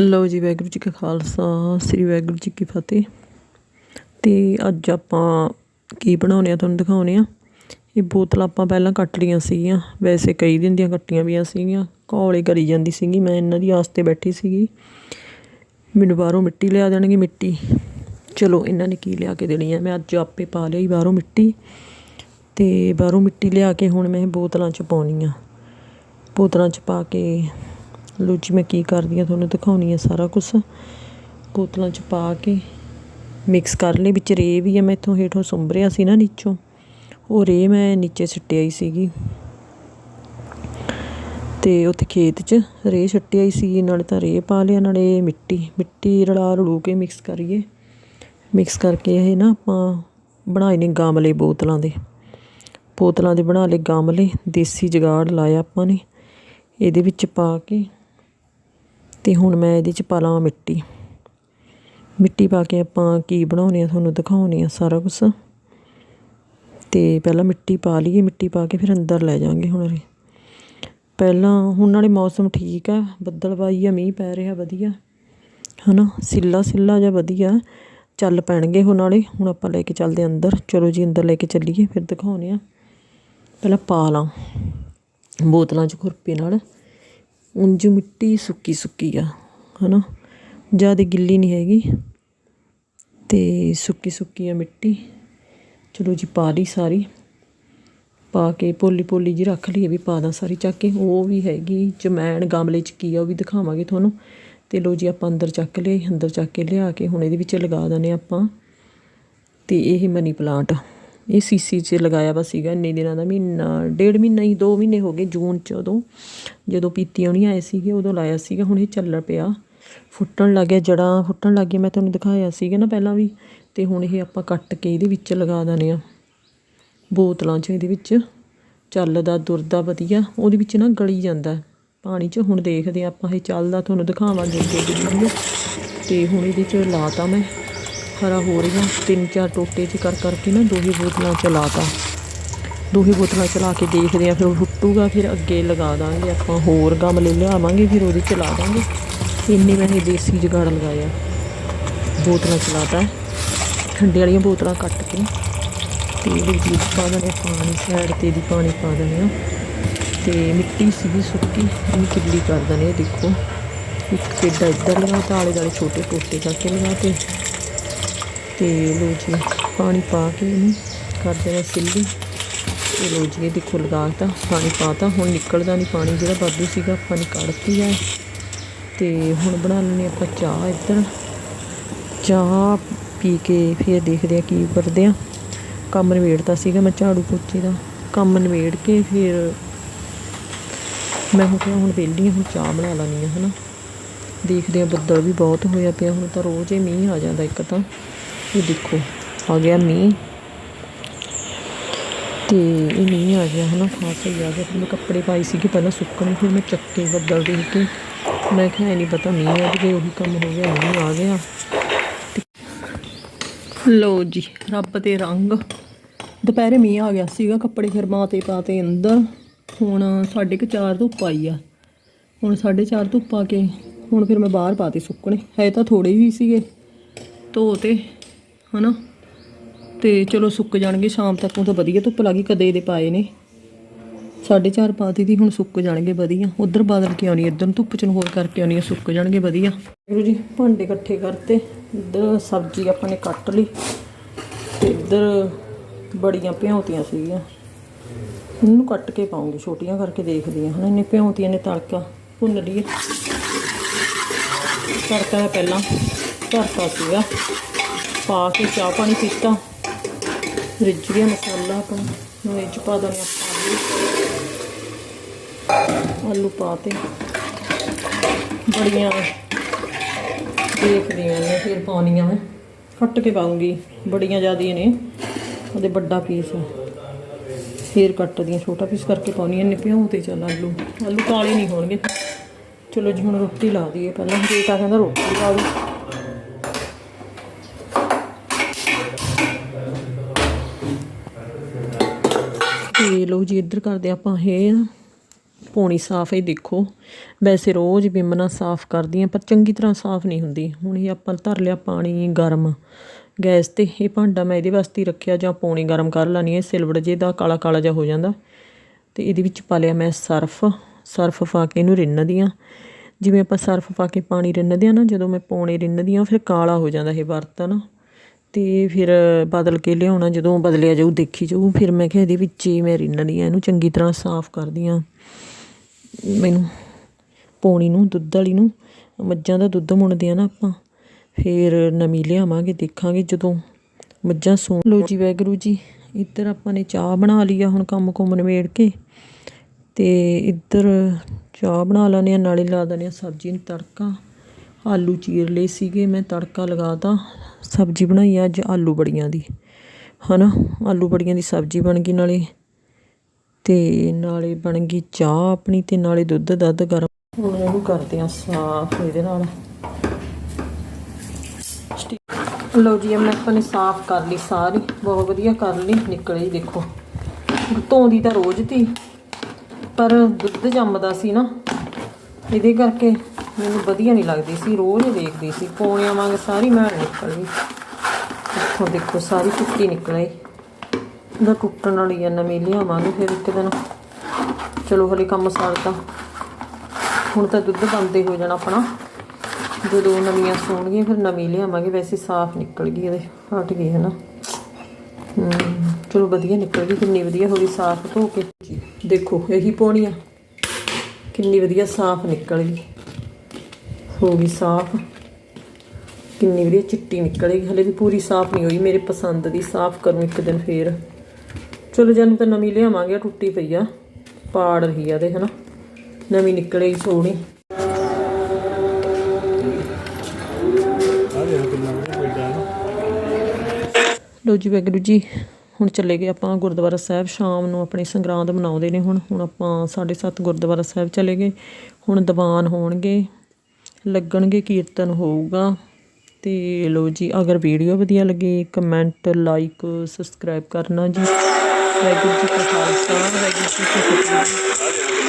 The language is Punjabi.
ਲਓ ਜੀ, ਵਾਹਿਗੁਰੂ ਜੀ ਕਾ ਖਾਲਸਾ, ਸ੍ਰੀ ਵਾਹਿਗੁਰੂ ਜੀ ਕੀ ਫਤਿਹ। ਤੇ ਅੱਜ ਆਪਾਂ ਕੀ ਬਣਾਉਣੇ ਆ, ਤੁਹਾਨੂੰ ਦਿਖਾਉਣੇ ਆ। ਇਹ ਬੋਤਲ ਆਪਾਂ ਪਹਿਲਾਂ ਕੱਟ ਲਈਆਂ ਸੀਗੀਆਂ, ਵੈਸੇ ਕਈ ਦਿਨ ਦੀਆਂ ਕੱਟੀਆਂ ਵੀਆਂ ਸੀਗੀਆਂ ਘੋਲੇ ਕਰੀ ਜਾਂਦੀ ਸੀਗੀ ਮੈਂ, ਇਹਨਾਂ ਦੀ ਆਸ ਤੇ ਬੈਠੀ ਸੀਗੀ। ਮੈਨੂੰ ਬਾਹਰੋਂ ਮਿੱਟੀ ਲਿਆ ਦੇਣਗੇ, ਮਿੱਟੀ। ਚਲੋ, ਇਹਨਾਂ ਨੇ ਕੀ ਲਿਆ ਕੇ ਦੇਣੀ ਆ? ਮੈਂ ਅੱਜ ਆਪੇ ਪਾ ਲਈ ਬਾਹਰੋਂ ਮਿੱਟੀ। ਤੇ ਬਾਹਰੋਂ ਮਿੱਟੀ ਲਿਆ ਕੇ ਹੁਣ ਮੈਂ ਬੋਤਲਾਂ 'ਚ ਪਾਉਣੀ ਆ। ਬੋਤਲਾਂ 'ਚ ਪਾ ਕੇ ਲਓ ਜੀ, ਮੈਂ ਕੀ ਕਰਦੀ ਆ ਤੁਹਾਨੂੰ ਦਿਖਾਉਣੀ ਆ ਸਾਰਾ ਕੁਝ ਬੋਤਲਾਂ 'ਚ ਪਾ ਕੇ ਮਿਕਸ ਕਰ ਲਈ, ਵਿੱਚ ਰੇ ਵੀ ਆ, ਮੈਂ ਇੱਥੋਂ ਹੇਠੋਂ ਸੁੰਬਰਿਆ ਸੀ ਨਾ ਨੀਚੋਂ। ਉਹ ਰੇ ਮੈਂ ਨੀਚੇ ਸਿੱਟ ਆਈ ਸੀਗੀ। ਤੇ ਉੱਥੇ ਖੇਤ 'ਚ ਰੇ ਛੱਟੀ ਆਈ ਸੀ, ਨਾਲੇ ਤਾਂ ਰੇ ਪਾ ਲਿਆ, ਨਾਲੇ ਮਿੱਟੀ ਮਿੱਟੀ ਰਲਾ ਰਲੂ ਕੇ ਮਿਕਸ ਕਰੀਏ। ਮਿਕਸ ਕਰਕੇ ਇਹ ਨਾ ਆਪਾਂ ਬਣਾਏ ਨੇ ਗਮਲੇ ਬੋਤਲਾਂ ਦੇ। ਬੋਤਲਾਂ ਦੇ ਬਣਾ ਲਏ ਗਾਮਲੇ, ਦੇਸੀ ਜਗਾੜ ਲਾਇਆ ਆਪਾਂ ਨੇ। ਇਹਦੇ ਵਿੱਚ ਪਾ ਕੇ ਤੇ ਹੁਣ ਮੈਂ ਇਹਦੇ 'ਚ ਪਾ ਲਵਾਂ ਮਿੱਟੀ। ਮਿੱਟੀ ਪਾ ਕੇ ਆਪਾਂ ਕੀ ਬਣਾਉਣੇ ਆ ਤੁਹਾਨੂੰ ਦਿਖਾਉਣੇ ਆ ਸਾਰਾ ਕੁਝ ਤੇ ਪਹਿਲਾਂ ਮਿੱਟੀ ਪਾ ਲਈਏ, ਮਿੱਟੀ ਪਾ ਕੇ ਫਿਰ ਅੰਦਰ ਲੈ ਜਾਵਾਂਗੇ ਹੁਣ ਇਹ। ਪਹਿਲਾਂ ਹੁਣ ਨਾਲੇ ਮੌਸਮ ਠੀਕ ਆ ਬੱਦਲਵਾਈ ਆ, ਮੀਂਹ ਪੈ ਰਿਹਾ ਵਧੀਆ। ਹਨਾ, ਸਿੱਲਾ ਸਿੱਲਾ ਜਿਹਾ ਵਧੀਆ। ਚੱਲ ਪੈਣਗੇ ਹੁਣ ਨਾਲੇ, ਹੁਣ ਆਪਾਂ ਲੈ ਕੇ ਚੱਲਦੇ ਅੰਦਰ। ਚਲੋ ਜੀ, ਅੰਦਰ ਲੈ ਕੇ ਚੱਲੀਏ, ਫਿਰ ਦਿਖਾਉਣੇ ਆ। ਪਹਿਲਾਂ ਪਾ ਲਾਂ ਬੋਤਲਾਂ 'ਚ ਖੁਰਪੇ ਨਾਲ। ਉਂਝ ਮਿੱਟੀ ਸੁੱਕੀ ਸੁੱਕੀ ਆ, ਹਨਾ? ਜ਼ਿਆਦਾ ਗਿੱਲੀ ਨਹੀਂ ਹੈਗੀ। ਤੇ ਸੁੱਕੀ ਸੁੱਕੀ ਆ ਮਿੱਟੀ। ਚਲੋ ਜੀ, ਪਾ ਲਈ ਸਾਰੀ। ਪਾ ਕੇ ਪੋਲੀ ਪੋਲੀ ਜੀ ਰੱਖ ਲਈ, ਇਹ ਵੀ ਪਾ ਦਾਂ ਸਾਰੀ ਚੱਕ ਕੇ। ਉਹ ਵੀ ਹੈਗੀ ਜਮੈਣ ਗਮਲੇ 'ਚ ਕੀ ਆ, ਉਹ ਵੀ ਦਿਖਾਵਾਂਗੇ ਤੁਹਾਨੂੰ। ਤੇ ਲੋ ਜੀ, ਆਪਾਂ ਅੰਦਰ ਚੱਕ ਲਏ, ਅੰਦਰ ਚੱਕ ਕੇ ਲਿਆ ਕੇ ਹੁਣ ਇਹਦੇ ਵਿੱਚ ਲਗਾ ਦਨੇ ਆਪਾਂ। ਤੇ ਇਹ ਮਨੀ ਪਲਾਂਟ ਇਹ ਸੀਸੀ 'ਚ ਲਗਾਇਆ ਵਾ ਸੀਗਾ ਇੰਨੇ ਦਿਨਾਂ ਦਾ ਮਹੀਨਾ, ਡੇਢ ਮਹੀਨਾ ਹੀ 2 ਮਹੀਨੇ ਹੋ ਗਏ ਜੂਨ 'ਚ ਉਦੋਂ। ਜਦੋਂ ਪੀਤੀ ਆਉਣੀ ਆਏ ਸੀਗੇ, ਉਦੋਂ ਲਾਇਆ ਸੀਗਾ, ਹੁਣ ਇਹ ਚੱਲਣ ਪਿਆ। ਫੁੱਟਣ ਲੱਗ ਗਿਆ ਜੜਾਂ ਫੁੱਟਣ ਲੱਗ ਗਿਆ, ਮੈਂ ਤੁਹਾਨੂੰ ਦਿਖਾਇਆ ਸੀਗਾ ਨਾ ਪਹਿਲਾਂ ਵੀ। ਤੇ ਹੁਣ ਇਹ ਆਪਾਂ ਕੱਟ ਕੇ ਇਹਦੇ ਵਿੱਚ ਲਗਾ ਦਨੇ ਆ। ਬੋਤਲਾਂ 'ਚ ਇਹਦੇ ਵਿੱਚ। ਚੱਲਦਾ, ਦੁਰਦਾ, ਵਧੀਆ। ਉਹਦੇ ਵਿੱਚ ਨਾ ਗਲੀ ਜਾਂਦਾ। ਪਾਣੀ 'ਚ ਹੁਣ ਦੇਖਦੇ ਆਪਾਂ, ਇਹ ਚੱਲਦਾ, ਤੁਹਾਨੂੰ ਦਿਖਾਵਾਂਗੇ ਅੱਗੇ ਤੇ ਹੁਣ ਇਹਦੇ 'ਚ ਲਾਤਾ ਮੈਂ। ਹਰਾ ਹੋ ਰਹੀਆਂ ਤਿੰਨ ਚਾਰ ਟੋਟੇ 'ਚ ਕਰ ਕਰਕੇ ਨਾ ਦੋਹੇ ਬੋਤਲਾਂ 'ਚ ਲਾਤਾ ਦੋਹੇ ਬੋਤਲਾਂ ਚਲਾ ਕੇ ਦੇਖਦੇ ਆ ਫਿਰ ਉਹ ਟੁੱਟੂਗਾ ਫਿਰ ਅੱਗੇ ਲਗਾ ਦਾਂਗੇ, ਆਪਾਂ ਹੋਰ ਗਮਲੇ ਲਿਆਵਾਂਗੇ, ਫਿਰ ਉਹਦੇ 'ਚ ਲਾ ਦਾਂਗੇ। ਇੰਨੇ ਮੈਂ ਇਹ ਦੇਸੀ ਜਗਾੜ ਲਗਾਇਆ। ਬੋਤਲਾਂ ਚਲਾਤਾ ਠੰਡੇ ਵਾਲੀਆਂ ਬੋਤਲਾਂ ਕੱਟ ਕੇ। ਤੇ ਇਹਦੇ ਵਿੱਚ ਪਾ ਦੇਣੇ, ਪਾਣੀ ਸਾਈਡ ਤੇ ਦੀ ਪਾਣੀ ਪਾ ਦੇਣੇ ਆ। ਤੇ ਮਿੱਟੀ ਸੀਗੀ ਸੁੱਕੀ, ਇਹਨੂੰ ਕਿੱਲੀ ਕਰ ਦੇਣੇ ਆ, ਦੇਖੋ। ਇੱਕ ਪੇਡਾ ਇੱਧਰ ਲਗਾਤਾ ਆਲੇ ਦਾਲੇ ਛੋਟੇ ਟੋਟੇ ਕਰਕੇ ਲਗਾ ਤੇ ਲੋ ਜੀ, ਪਾਣੀ ਪਾ ਕੇ ਇਹਨੂੰ ਕਰ ਦੇਣਾ ਸਿੱਲੀ। ਤੇ ਲੋ ਜੀ ਇਹ ਦੇਖੋ ਲਗਾਤਾ ਪਾਣੀ ਪਾਤਾ ਹੁਣ ਨਿਕਲਦਾ ਨਹੀਂ ਪਾਣੀ, ਜਿਹੜਾ ਵਾਧੂ ਸੀਗਾ ਆਪਾਂ ਨੇ ਕੱਢਤੀ ਆ। ਤੇ ਹੁਣ ਬਣਾ ਲੈਣੇ ਆਪਾਂ ਚਾਹ ਇੱਧਰ। ਚਾਹ ਪੀ ਕੇ ਫਿਰ ਦੇਖਦੇ ਆ ਕੀ ਕਰਦੇ ਆ। ਕੰਮ ਨਵੇੜਤਾ ਸੀਗਾ ਮੈਂ ਝਾੜੂ ਪੋਚੇ ਦਾ। ਕੰਮ ਨਵੇੜ ਕੇ ਫਿਰ ਮੈਂ ਹੁਣ ਕਿਹਾ ਹੁਣ ਵਿਹਲੀ ਹੁਣ ਚਾਹ ਬਣਾ ਲੈਣੀ ਆ ਹਨਾ। ਦੇਖਦੇ ਆ ਬੱਦਲ ਵੀ ਬਹੁਤ ਹੋਇਆ ਪਿਆ, ਹੁਣ ਤਾਂ ਰੋਜ਼ ਹੀ ਮੀਂਹ ਆ ਜਾਂਦਾ ਇੱਕ ਤਾਂ। ਇਹ ਦੇਖੋ, ਆ ਗਿਆ ਮੀਂਹ। ਤੇ ਇਹ ਮੀਂਹ ਆ ਗਿਆ, ਹਨਾ, ਖਾਸ ਹੀ ਆ ਗਿਆ ਫਿਰ ਮੈਂ ਕੱਪੜੇ ਪਾਈ ਸੀਗੇ ਪਹਿਲਾਂ ਸੁੱਕਣੇ, ਫਿਰ ਮੈਂ ਚੱਕੇ ਬੱਦਲ ਦੇਖ ਕੇ, ਮੈਂ ਕਿਹਾ ਇਹ ਨਹੀਂ ਪਤਾ ਮੀਂਹ ਆ ਜੇ ਉਹੀ ਕੰਮ ਹੋ ਗਿਆ, ਮੀਂਹ ਆ ਗਿਆ। ਲੋ ਜੀ, ਰੱਬ ਦੇ ਰੰਗ। ਦੁਪਹਿਰੇ ਮੀਂਹ ਆ ਗਿਆ ਸੀਗਾ, ਕੱਪੜੇ ਫਿਰ ਮਾਂ ਤੇ ਪਾਤੇ ਅੰਦਰ। ਹੁਣ ਸਾਢੇ ਕੁ ਚਾਰ ਧੁੱਪ ਆਈ ਆ। ਹੁਣ ਸਾਢੇ ਚਾਰ ਧੁੱਪ ਆ ਕੇ, ਹੁਣ ਫਿਰ ਮੈਂ ਬਾਹਰ ਪਾਤੇ ਸੁੱਕਣੇ। ਹੈ ਤਾਂ ਥੋੜੇ ਹੀ ਸੀਗੇ, ਧੋ ਤੇ ਹਨਾ? ਤੇ ਚਲੋ ਸੁੱਕ ਜਾਣਗੇ, ਸ਼ਾਮ ਤੱਕ ਉਹ ਤਾਂ ਵਧੀਆ ਧੁੱਪ ਲੱਗੀ, ਕਦੇ ਦੇ ਪਾਏ ਨੇ। ਸਾਢੇ ਚਾਰ ਪਾਤੀ ਦੀ ਹੁਣ ਸੁੱਕ ਜਾਣਗੇ ਵਧੀਆ। ਉਧਰ ਬਾਦਲ ਕੇ ਆਉਣੀ ਇੱਧਰ ਨੂੰ ਧੁੱਪ ਚ ਨੂੰ ਹੋਰ ਕਰਕੇ ਆਉਣੀ ਆ, ਸੁੱਕ ਜਾਣਗੇ ਵਧੀਆ। ਗੁਰੂ ਜੀ, ਭਾਂਡੇ ਇਕੱਠੇ ਕਰਤੇ, ਇੱਧਰ ਸਬਜ਼ੀ ਆਪਾਂ ਨੇ ਕੱਟ ਲਈ, ਤੇ ਇੱਧਰ ਬੜੀਆਂ ਭਿਉਂਤੀਆਂ ਸੀਗੀਆਂ। ਇਹਨੂੰ ਕੱਟ ਕੇ ਪਾਉਂਗੀ, ਛੋਟੀਆਂ ਕਰਕੇ ਦੇਖਦੀ ਹਾਂ। ਹਨਾ ਇਹਨੇ ਭਿਉਂਤੀਆਂ ਨੇ ਤੜਕਾ, ਭੁੰਨ ਲਈਏ। ਤੜਕਾ ਮੈਂ ਪਹਿਲਾਂ ਧਰਤਾ ਸੀਗਾ। ਪਾ ਕੇ ਚਾਹ ਪਾਣੀ ਪੀਤਾ। ਰਿੱਝ ਗਿਆ ਮਸਾਲਾ ਆਪਣਾ। ਹੁਣ ਇਹ ਪਾ ਦਨੇ ਆਪਾਂ ਆਲੂ। ਪਾ ਤੇ। ਬੜੀਆਂ ਦੇਖਦੀਆਂ ਨੇ ਫਿਰ ਪਾਉਣੀਆਂ ਮੈਂ। ਕੱਟ ਕੇ ਪਾਉਂਗੀ। ਬੜੀਆਂ ਜ਼ਿਆਦੀਆਂ ਨੇ। ਉਹਦੇ ਵੱਡਾ ਪੀਸ ਫਿਰ ਕੱਟਦੀਆਂ ਛੋਟਾ ਪੀਸ ਕਰਕੇ ਪਾਉਣੀਆਂ ਨੇ ਭਿਉਂ ਤੇ ਚੱਲ ਆਲੂ। ਆਲੂ ਕਾਲੇ ਨਹੀਂ ਹੋਣਗੇ। ਚਲੋ ਜੀ, ਹੁਣ ਰੋਟੀ ਲਾ ਦਈਏ। ਪਹਿਲਾਂ ਬੇਟਾ ਕਹਿੰਦਾ ਰੋਟੀ ਲਾ ਦਿਓ ਤੇ ਲਓ ਜੀ, ਇੱਧਰ ਕਰਦੇ ਆਪਾਂ ਇਹ। ਪੌਣੀ ਸਾਫ਼ ਹੀ ਦੇਖੋ। ਵੈਸੇ ਰੋਜ਼ ਵਿਮ ਨਾਲ ਸਾਫ਼ ਕਰਦੀ ਹਾਂ, ਪਰ ਚੰਗੀ ਤਰ੍ਹਾਂ ਸਾਫ਼ ਨਹੀਂ ਹੁੰਦੀ। ਹੁਣ ਇਹ ਆਪਾਂ ਧਰ ਲਿਆ ਪਾਣੀ ਗਰਮ। ਗੈਸ ਤੇ ਇਹ ਭਾਂਡਾ ਮੈਂ ਇਹਦੇ ਵਾਸਤੇ ਹੀ ਰੱਖਿਆ, ਜਾਂ ਪੌਣੀ ਗਰਮ ਕਰ ਲੈਣੀ ਹੈ ਸਿਲਵੜ ਜੇ ਦਾ ਕਾਲਾ ਕਾਲਾ ਜਿਹਾ ਹੋ ਜਾਂਦਾ। ਤੇ ਇਹਦੇ ਵਿੱਚ ਪਾ ਲਿਆ ਮੈਂ ਸਰਫ। ਸਰਫ ਪਾ ਕੇ ਇਹਨੂੰ ਰਿੰਨਦੀ ਹਾਂ। ਜਿਵੇਂ ਆਪਾਂ ਸਰਫ ਪਾ ਕੇ ਪਾਣੀ ਰਿੰਨਦੇ ਆ ਨਾ, ਜਦੋਂ ਮੈਂ ਪੌਣੇ ਰਿੰਨਦੀ ਹਾਂ, ਫਿਰ ਕਾਲਾ ਹੋ ਜਾਂਦਾ ਇਹ ਬਰਤਨ। ਤੇ ਫਿਰ ਬਦਲ ਕੇ ਲਿਆਉਣਾ, ਜਦੋਂ ਬਦਲਿਆ ਜਾਊ, ਦੇਖੀ ਜਾਊ। ਫਿਰ ਮੈਂ ਕਿਹਾ ਇਹਦੇ ਵਿੱਚ ਹੀ ਮੈਂ ਰਿੰਨਦੀ ਹਾਂ ਇਹਨੂੰ ਚੰਗੀ ਤਰ੍ਹਾਂ ਸਾਫ਼ ਕਰਦੀ ਹਾਂ ਮੈਨੂੰ ਪੌਣੀ ਨੂੰ, ਦੁੱਧ ਵਾਲੀ ਨੂੰ, ਮੱਝਾਂ ਦਾ ਦੁੱਧ ਮੁੰਨਦੇ ਆ ਨਾ ਆਪਾਂ। ਫਿਰ ਨਵੀਂ ਲਿਆਵਾਂਗੇ, ਦੇਖਾਂਗੇ ਜਦੋਂ ਮੱਝਾਂ ਸੂ ਲੋ ਜੀ ਵੈਗਰੂ ਜੀ, ਇੱਧਰ ਆਪਾਂ ਨੇ ਚਾਹ ਬਣਾ ਲਈ ਆ ਹੁਣ ਕੰਮ ਕੁੰਮ ਨਿਬੇੜ ਕੇ। ਤੇ ਇੱਧਰ ਚਾਹ ਬਣਾ ਲੈਂਦੇ ਆ, ਨਾਲੇ ਲਾ ਦਿੰਦੇ ਆ ਸਬਜ਼ੀ ਨੂੰ ਤੜਕਾ। ਆਲੂ ਚੀਰ ਲਏ ਸੀਗੇ, ਮੈਂ ਤੜਕਾ ਲਗਾਤਾ, ਸਬਜ਼ੀ ਬਣਾਈ ਅੱਜ ਆਲੂ ਬੜੀਆਂ ਦੀ, ਹਨਾ? ਆਲੂ ਬੜੀਆਂ ਦੀ ਸਬਜ਼ੀ ਬਣ ਗਈ ਨਾਲੇ, ਤੇ ਨਾਲੇ ਬਣ ਗਈ ਚਾਹ ਆਪਣੀ ਤੇ ਨਾਲੇ ਦੁੱਧ, ਦੱਧ ਗਰਮ। ਹੁਣ ਇਹਨੂੰ ਕਰਦੇ ਆ ਸਾਫ਼ ਇਹਦੇ ਨਾਲ। ਲਓ ਜੀ ਮੈਂ ਆਪਾਂ ਨੇ ਸਾਫ਼ ਕਰ ਲਈ ਸਾਰੀ, ਬਹੁਤ ਵਧੀਆ ਕਰ ਲਈ, ਨਿਕਲੇ ਹੀ ਦੇਖੋ। ਧੋਂਦੀ ਤਾਂ ਰੋਜ਼ ਤੀ, ਪਰ ਦੁੱਧ ਜੰਮਦਾ ਸੀ ਨਾ, ਇਹਦੇ ਕਰਕੇ ਮੈਨੂੰ ਵਧੀਆ ਨਹੀਂ ਲੱਗਦੀ ਸੀ ਰੋਜ਼ ਹੀ ਦੇਖਦੀ ਸੀ। ਪੌਣਿਆਂ ਵਾਂਗ ਸਾਰੀ ਮੈਲ ਨਿਕਲ ਗਈ। ਦੇਖੋ ਦੇਖੋ ਸਾਰੀ ਟੁੱਟੀ ਨਿਕਲੇ ਉਹਦਾ ਟੁੱਟਣ ਵਾਲੀ ਆ ਨਵੀਂ ਲਿਆਵਾਂਗੇ ਫਿਰ ਇੱਕ ਦਿਨ। ਚਲੋ ਹਲੇ ਕੰਮ ਸਾਰਤਾ। ਹੁਣ ਤਾਂ ਦੁੱਧ ਬੰਦੇ ਹੋ ਜਾਣਾ ਆਪਣਾ। ਜਦੋਂ ਨਵੀਆਂ ਸੋਣਗੀਆਂ ਫਿਰ ਨਵੀਂ ਲਿਆਵਾਂਗੇ ਵੈਸੇ ਸਾਫ਼ ਨਿਕਲ ਗਈ ਇਹਦੇ। ਹਟ ਗਈ ਹੈ ਨਾ ਹਮ, ਚਲੋ ਵਧੀਆ ਨਿਕਲ ਗਈ ਕਿੰਨੀ ਵਧੀਆ ਹੋ ਗਈ ਸਾਫ਼ ਧੋ ਕੇ। ਦੇਖੋ ਇਹੀ ਪਾਉਣੀ ਆ ਕਿੰਨੀ ਵਧੀਆ ਸਾਫ਼ ਨਿਕਲ ਗਈ। ਹੋ ਗਈ ਸਾਫ਼। ਕਿੰਨੀ ਵਧੀਆ ਚਿੱਟੀ ਨਿਕਲੇਗੀ ਹਲੇ ਵੀ ਪੂਰੀ ਸਾਫ਼ ਨਹੀਂ ਹੋਈ। ਮੇਰੇ ਪਸੰਦ ਦੀ ਸਾਫ਼ ਕਰੂੰ ਇੱਕ ਦਿਨ ਫੇਰ। ਚਲੋ ਜਨ ਤਾਂ ਨਵੀਂ ਲਿਆਵਾਂਗੇ। ਟੁੱਟੀ ਪਈ ਆ। ਪਾੜ ਰਹੀ ਆ ਦੇ ਹਨਾ? ਨਵੀਂ ਨਿਕਲੇਗੀ ਸੋਹਣੀ। ਲੋ ਜੀ ਵੈਗਰੂ ਜੀ ਹੁਣ ਚੱਲੇ ਗਏ ਆਪਾਂ ਗੁਰਦੁਆਰਾ ਸਾਹਿਬ। ਸ਼ਾਮ ਨੂੰ ਆਪਣੀ ਸੰਗਰਾਂਦ ਮਨਾਉਂਦੇ ਨੇ ਹੁਣ। ਹੁਣ ਆਪਾਂ 7:30 ਗੁਰਦੁਆਰਾ ਸਾਹਿਬ ਚਲੇ ਗਏ। ਹੁਣ ਦੀਵਾਨ ਹੋਣਗੇ। ਲੱਗਣਗੇ ਕੀਰਤਨ ਹੋਊਗਾ। ਅਤੇ ਲੋ ਜੀ, ਅਗਰ ਵੀਡੀਓ ਵਧੀਆ ਲੱਗੇ ਕਮੈਂਟ ਲਾਈਕ ਸਬਸਕ੍ਰਾਈਬ ਕਰਨਾ ਜੀ। ਵਾਹਿਗੁਰੂ ਜੀ ਕਾ ਖਾਲਸਾ, ਵਾਹਿਗੁਰੂ ਜੀ ਕੀ ਫਤਿਹ।